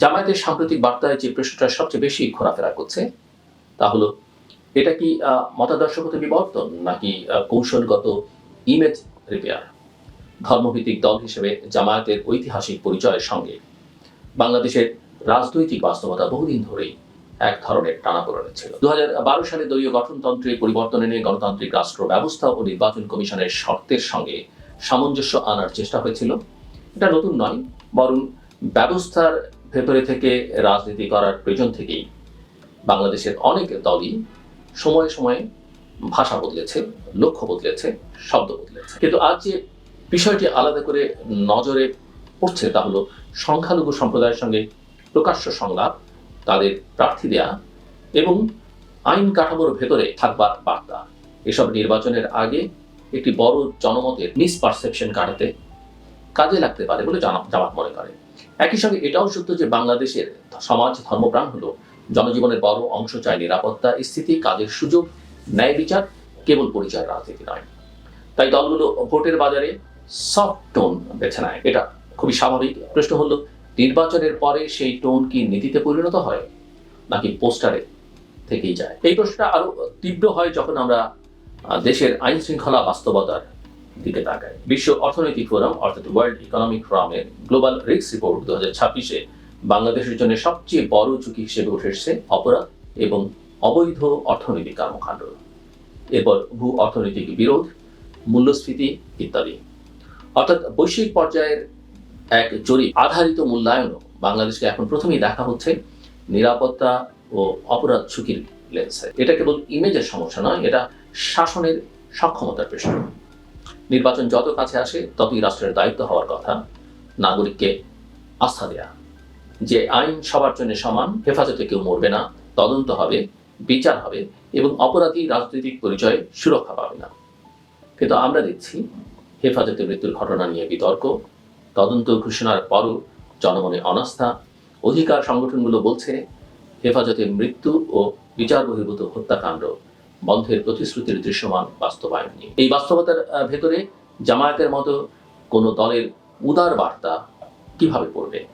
জামায়াতের সাম্প্রতিক বার্তায় যে প্রশ্নটা সবচেয়ে বেশি ঘোরাফেরা করছে, তা হলো, এটা কি মতাদর্শগত বিবর্তন নাকি কৌশলগত ইমেজ রিপেয়ার ধর্মভিত্তিক দল হিসেবে জামায়াতের ঐতিহাসিক পরিচয়ের সঙ্গে বাংলাদেশের রাজনৈতিক বাস্তবতা বহুদিন ধরেই এক ধরনের টানাপোড়েনে ছিল। দু হাজার বারো সালে দলীয় গঠনতন্ত্রে পরিবর্তন এনে গণতান্ত্রিক রাষ্ট্র ব্যবস্থা ও নির্বাচন কমিশনের শর্তের সঙ্গে সামঞ্জস্য আনার চেষ্টা হয়েছিল। এটা নতুন নয়, বরং ব্যবস্থার ভেতরে থেকে রাজনীতি করার প্রয়োজন থেকেই বাংলাদেশের অনেক দলই সময়ে সময়ে ভাষা বদলেছে, লক্ষ্য বদলেছে, শব্দ বদলেছে। কিন্তু আজ যে বিষয়টি আলাদা করে নজরে পড়ছে তা হলো সংখ্যালঘু সম্প্রদায়ের সঙ্গে প্রকাশ্য সংলাপ, তাদের প্রার্থী দেয়া এবং আইন কাঠামোর ভেতরে থাকবার বার্তা। এসব নির্বাচনের আগে একটি বড় জনমতের মিসপারসেপশন কাটাতে কাজে লাগতে পারে বলে জানা- জামাত মনে করে। একই সঙ্গে এটাও সত্য যে বাংলাদেশের সমাজ ধর্মপ্রাণ হলো, জনজীবনের বড় অংশ চায় নিরাপত্তা স্থিতি কাজের সুযোগ, ন্যায় বিচার, কেবল পরিচয় রাজনীতি নয়। তাই দলগুলো ভোটের বাজারে সফট টোন বেছে নেয়। এটা খুবই স্বাভাবিক প্রশ্ন হলো, নির্বাচনের পরে সেই টোন কি নীতিতে পরিণত হয়, নাকি পোস্টারে থেকেই যায়? এই প্রশ্নটা আরও তীব্র হয় যখন আমরা দেশের আইন শৃঙ্খলা বাস্তবতার দিকে তাকাই বিশ্ব অর্থনৈতিক ফোরাম, অর্থাৎ ওয়ার্ল্ড ইকোনমিক ফোরামের গ্লোবাল রিস্ক রিপোর্ট দু হাজার ছাব্বিশে বাংলাদেশের জন্য সবচেয়ে বড় ঝুঁকি হিসেবে উঠে এসেছে অপরাধ এবং অবৈধ অর্থনৈতিক কর্মকাণ্ড। এরপর ভূ অর্থনৈতিক বিরোধ, মূল্যস্ফীতি ইত্যাদি। অর্থাৎ বৈশ্বিক পর্যায়ের এক জরিপ আধারিত মূল্যায়নও বাংলাদেশকে এখন প্রথমেই দেখা হচ্ছে নিরাপত্তা ও অপরাধ ঝুঁকির লেন্সে। এটা কেবল ইমেজের সমস্যা নয়, এটা শাসনের সক্ষমতার প্রশ্ন। নির্বাচন যত কাছে আসে, ততই রাষ্ট্রের দায়িত্ব হওয়ার কথা। নাগরিককে আস্থা দেয়া। যে আইন সবার জন্য সমান, হেফাজতে কেউ মরবে না, তদন্ত হবে, বিচার হবে এবং অপরাধী রাজনৈতিক পরিচয়ে সুরক্ষা পাবে না। কিন্তু আমরা দেখছি, হেফাজতে মৃত্যুর ঘটনা নিয়ে বিতর্ক, তদন্ত ঘোষণার পরও জনমনে অনাস্থা। অধিকার সংগঠনগুলো বলছে, হেফাজতে মৃত্যু ও বিচার বহির্ভূত হত্যাকাণ্ড বন্ধের প্রতিশ্রুতির দৃশ্যমান বাস্তবায়ন নেই এই বাস্তবতার ভেতরে জামায়াতের মতো কোনো দলের উদার বার্তা কীভাবে পড়বে?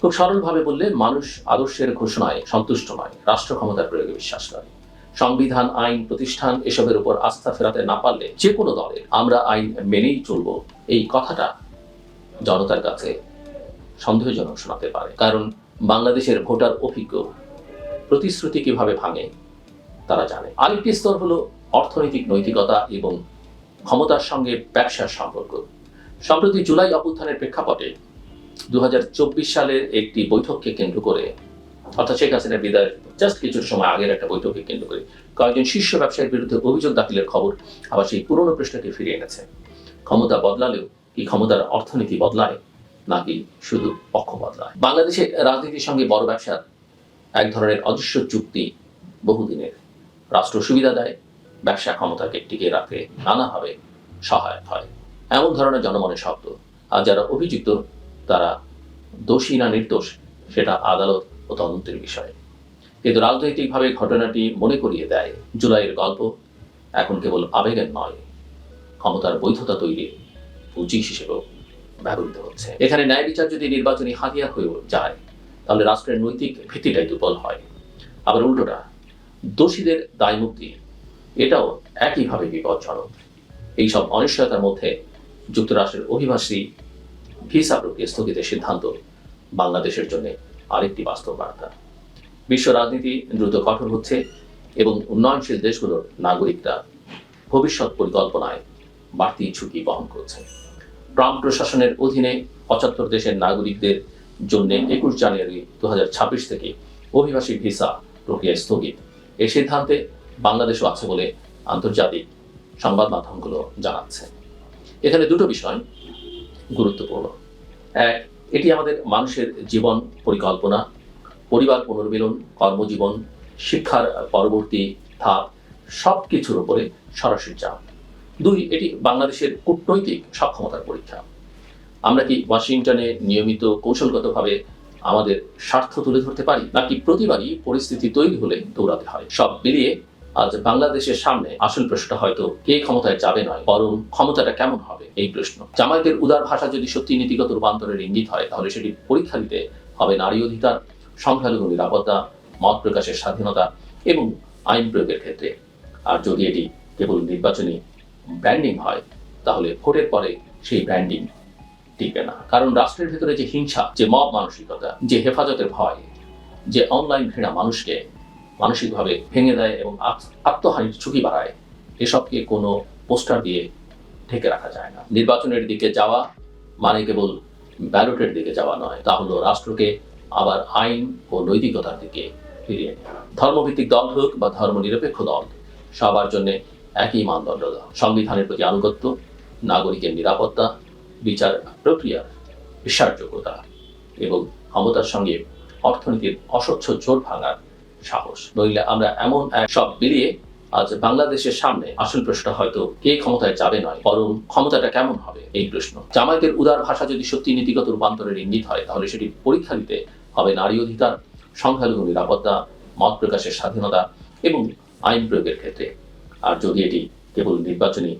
খুব সরলভাবে বললে, মানুষ আদর্শের ঘোষণায় সন্তুষ্ট নয়, রাষ্ট্র ক্ষমতার প্রয়োগে বিশ্বাস করে। সংবিধান, আইন, প্রতিষ্ঠান এসবের উপর আস্থা ফেরাতে না পারলে যে কোনো দলের আমরা আইন মেনেই চলব। এই কথাটা জনতার কাছে সন্দেহজনক শোনাতে পারে। কারণ বাংলাদেশের ভোটার অভিজ্ঞ প্রতিশ্রুতি কীভাবে ভাঙে তারা জানে। আরেকটি স্তর হলো অর্থনৈতিক নৈতিকতা এবং ক্ষমতার সঙ্গে ব্যবসার সম্পর্ক। সম্প্রতি জুলাই অভ্যুত্থানের প্রেক্ষাপটে দুহাজার চব্বিশ সালের একটি বৈঠককে কেন্দ্র করে, অর্থাৎ শেখ হাসিনার বিদায়ের জাস্ট কিছু সময় আগের একটা বৈঠককে কেন্দ্র করে কয়েকজন শীর্ষ ব্যবসায়ীর বিরুদ্ধে অভিযোগ দাখিলের খবর আবার সেই পুরনো প্রশ্নকে ফিরিয়ে এনেছে। ক্ষমতা বদলালেও কি ক্ষমতার অর্থনীতি বদলায়, নাকি শুধু পক্ষ বদলায়? বাংলাদেশের রাজনীতির সঙ্গে বড় ব্যবসার এক ধরনের অদৃশ্য চুক্তি বহুদিনের। রাষ্ট্র সুবিধা দেয়, ব্যবসা ক্ষমতাকে টিকিয়ে রাখতে নানাভাবে সহায়ক হয়। এমন ধরনের জনমনের শব্দ। আর যারা অভিযুক্ত, তারা দোষী না নির্দোষ, সেটা আদালত ও তদন্তের বিষয়। কিন্তু রাজনৈতিকভাবে ঘটনাটি মনে করিয়ে দেয় জুলাইয়ের গল্প। এখন কেবল আবেগের নয়, ক্ষমতার বৈধতা তৈরির পুঁজি হিসেবেও ব্যবহৃত হচ্ছে। এখানে ন্যায় বিচার যদি নির্বাচনী হাতিয়ার হয়ে যায়, তাহলে রাষ্ট্রের নৈতিক ভিত্তিটাই দুর্বল হয়। আবার উল্টোটা দোষীদের দায় মুক্তি এটাও একইভাবে বিপজ্জনক। এইসব অনিশ্চয়তার মধ্যে যুক্তরাষ্ট্রের অভিবাসী ভিসা প্রক্রিয়া স্থগিতের সিদ্ধান্ত বাংলাদেশের জন্য আরেকটি বাস্তব বার্তা বিশ্ব রাজনীতি দ্রুত কঠোর হচ্ছে এবং উন্নয়নশীল দেশগুলোর নাগরিকরা ভবিষ্যৎ পরিকল্পনায় বাড়তি ঝুঁকি বহন করছে। ট্রাম্প প্রশাসনের অধীনে পঁচাত্তর দেশের নাগরিকদের জন্য একুশ জানুয়ারি দু হাজার ছাব্বিশ থেকে অভিবাসী ভিসা প্রক্রিয়া স্থগিত। এই সিদ্ধান্তে বাংলাদেশও আছে বলে আন্তর্জাতিক সংবাদ মাধ্যমগুলো জানাচ্ছে। এখানে দুটো বিষয় গুরুত্বপূর্ণ। এক, এটি আমাদের মানুষের জীবন পরিকল্পনা, পরিবার পুনর্মিলন, কর্মজীবন, শিক্ষার পরবর্তী ধাপ সব কিছুর উপরে সরাসরি চাপ। দুই, এটি বাংলাদেশের কূটনৈতিক সক্ষমতার পরীক্ষা। আমরা কি ওয়াশিংটনে নিয়মিত কৌশলগতভাবে আমাদের স্বার্থ তুলে ধরতে পারি, নাকি প্রতিবারই পরিস্থিতি তৈরি হলে দৌড়াতে হয়? সব মিলিয়ে আজ বাংলাদেশের সামনে আসল প্রশ্নটা হয়তো কে ক্ষমতায় যাবে নয়, বরং ক্ষমতাটা কেমন হবে এই প্রশ্ন। জামায়াতের উদার ভাষা যদি সত্যি নীতিগত রূপান্তরের ইঙ্গিত হয়, তাহলে সেটি পরীক্ষা দিতে হবে নারী অধিকার, সংখ্যালঘু নিরাপত্তা, মত প্রকাশের স্বাধীনতা এবং আইন প্রয়োগের ক্ষেত্রে। আর যদি এটি কেবল নির্বাচনী ব্র্যান্ডিং হয়, তাহলে ভোটের পরে সেই ব্র্যান্ডিং টিকবে না। কারণ রাষ্ট্রের ভেতরে যে হিংসা, যে মব মানসিকতা, যে হেফাজতের ভয়, যে অনলাইন ঘৃণা মানুষকে মানসিকভাবে ভেঙে দেয় এবং আত্মহানির ঝুঁকি বাড়ায়, এসবকে কোনো পোস্টার দিয়ে ঢেকে রাখা যায় না। নির্বাচনের দিকে যাওয়া মানে কেবল ব্যালটের দিকে যাওয়া নয়, তা হলো রাষ্ট্রকে আবার আইন ও নৈতিকতার দিকে ফিরিয়ে ধর্মভিত্তিক দল হোক বা ধর্মনিরপেক্ষ দল, সবার জন্য একই মানদণ্ড। সংবিধানের প্রতি আনুগত্য, নাগরিকের নিরাপত্তা বিচার প্রক্রিয়ার বিশ্বাসযোগ্যতা এবং ক্ষমতার সঙ্গে অর্থনীতির অস্বচ্ছ জোর ভাঙার সাহস। নইলে আমরা এমন এক সব মিলিয়ে আজ বাংলাদেশের সামনে আসল প্রশ্ন হয়তো কে ক্ষমতায় যাবে নয়, বরং ক্ষমতাটা কেমন হবে এই প্রশ্ন। জামায়াতের উদার ভাষা যদি সত্যি নীতিগত রূপান্তরের ইঙ্গিত হয়, তাহলে সেটি পরীক্ষা দিতে হবে নারী অধিকার, সংখ্যালঘু নিরাপত্তা, মত প্রকাশের স্বাধীনতা এবং আইন প্রয়োগের ক্ষেত্রে। আর যদি এটি কেবল নির্বাচনী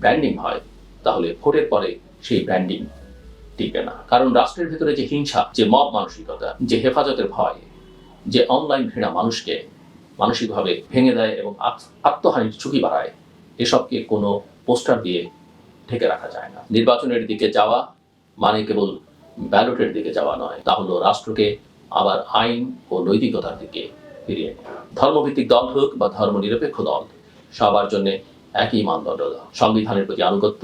ব্র্যান্ডিং হয়, তাহলে ভোটের পরে সেই ব্র্যান্ডিং টিকবে না। কারণ রাষ্ট্রের ভেতরে যে হিংসা, যে মব মানসিকতা, যে হেফাজতের ভয়, যে অনলাইন ঘৃণা মানুষকে মানসিকভাবে ভেঙে দেয় এবং আত্মহানির ঝুঁকি বাড়ায়, এসবকে কোনো পোস্টার দিয়ে ঢেকে রাখা যায় না। নির্বাচনের দিকে যাওয়া মানে কেবল ব্যালটের দিকে যাওয়া নয়, তা হলো রাষ্ট্রকে আবার আইন ও নৈতিকতার দিকে ফিরিয়ে ধর্মভিত্তিক দল হোক বা ধর্মনিরপেক্ষ দল, সবার জন্য একই মানদণ্ড। সংবিধানের প্রতি আনুগত্য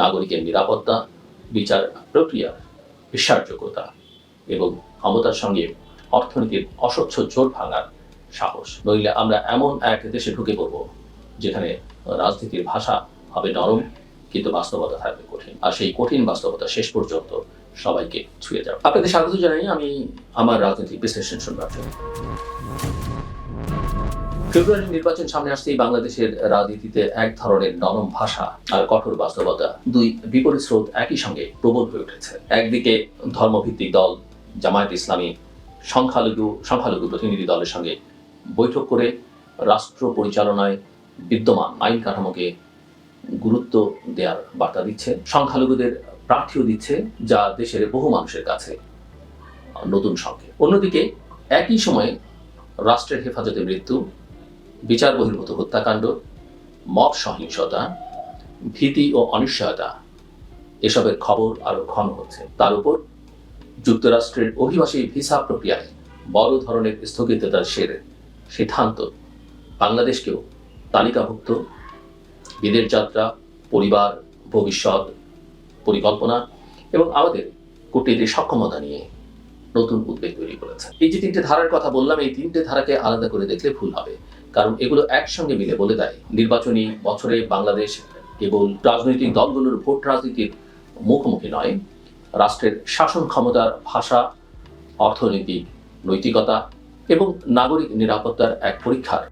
নাগরিকের নিরাপত্তা, বিচার প্রক্রিয়ার বিশ্বাসযোগ্যতা এবং ক্ষমতার সঙ্গে অর্থনীতির অস্বচ্ছ জোর ভাঙার সাহস। নইলে আমরা এমন এক দেশে ঢুকে পড়ব যেখানে রাজনীতির ভাষা হবে নরম কিন্তু বাস্তবতা থাকবে কঠিন। আর সেই কঠিন বাস্তবতা শেষ পর্যন্ত সবাইকে ছুঁয়ে যাবে। আপনাদের স্বাগত জানাই আমি আমার রাজনৈতিক বিশ্লেষণ শুনবার জন্য ফেব্রুয়ারি নির্বাচন সামনে আসতেই বাংলাদেশের রাজনীতিতে এক ধরনের নরম ভাষা আর কঠোর বাস্তবতা। দুই বিপরীত স্রোত একই সঙ্গে প্রবল হয়ে উঠেছে। একদিকে ধর্মভিত্তিক দল জামায়াত ইসলামী সংখ্যালঘু সংখ্যালঘু প্রতিনিধি দলের সঙ্গে বৈঠক করে রাষ্ট্র পরিচালনায় বিদ্যমান আইন কাঠামোকে গুরুত্ব দেওয়ার বার্তা দিচ্ছে। সংখ্যালঘুদের প্রার্থীও দিচ্ছে যা দেশের বহু মানুষের কাছে নতুন সংকেত। অন্যদিকে একই সময়ে রাষ্ট্রের হেফাজতে মৃত্যু বিচার বহির্ভূত হত্যাকাণ্ড, মব সহিংসতা, ভীতি ও অনিশ্চয়তা, এসবের খবর আরও ঘন হচ্ছে। তার উপর যুক্তরাষ্ট্রের অভিবাসী ভিসা প্রক্রিয়ায় বড় ধরনের স্থগিতাদেশের সিদ্ধান্ত বাংলাদেশকেও তালিকাভুক্ত। বিদেশ যাত্রা, পরিবার, ভবিষ্যৎ, পরিকল্পনা এবং আমাদের কূটনীতির সক্ষমতা নিয়ে নতুন উদ্বেগ তৈরি করেছে। এই যে তিনটে ধারার কথা বললাম, এই তিনটে ধারাকে আলাদা করে দেখলে ভুল হবে। কারণ এগুলো একসঙ্গে মিলে বলে দেয়। নির্বাচনী বছরে বাংলাদেশ কেবল রাজনৈতিক দলগুলোর ভোট রাজনীতির মুখোমুখি নয়, রাষ্ট্রের শাসন ক্ষমতার ভাষা, অর্থনৈতিক নৈতিকতা এবং নাগরিক নিরাপত্তার এক পরীক্ষার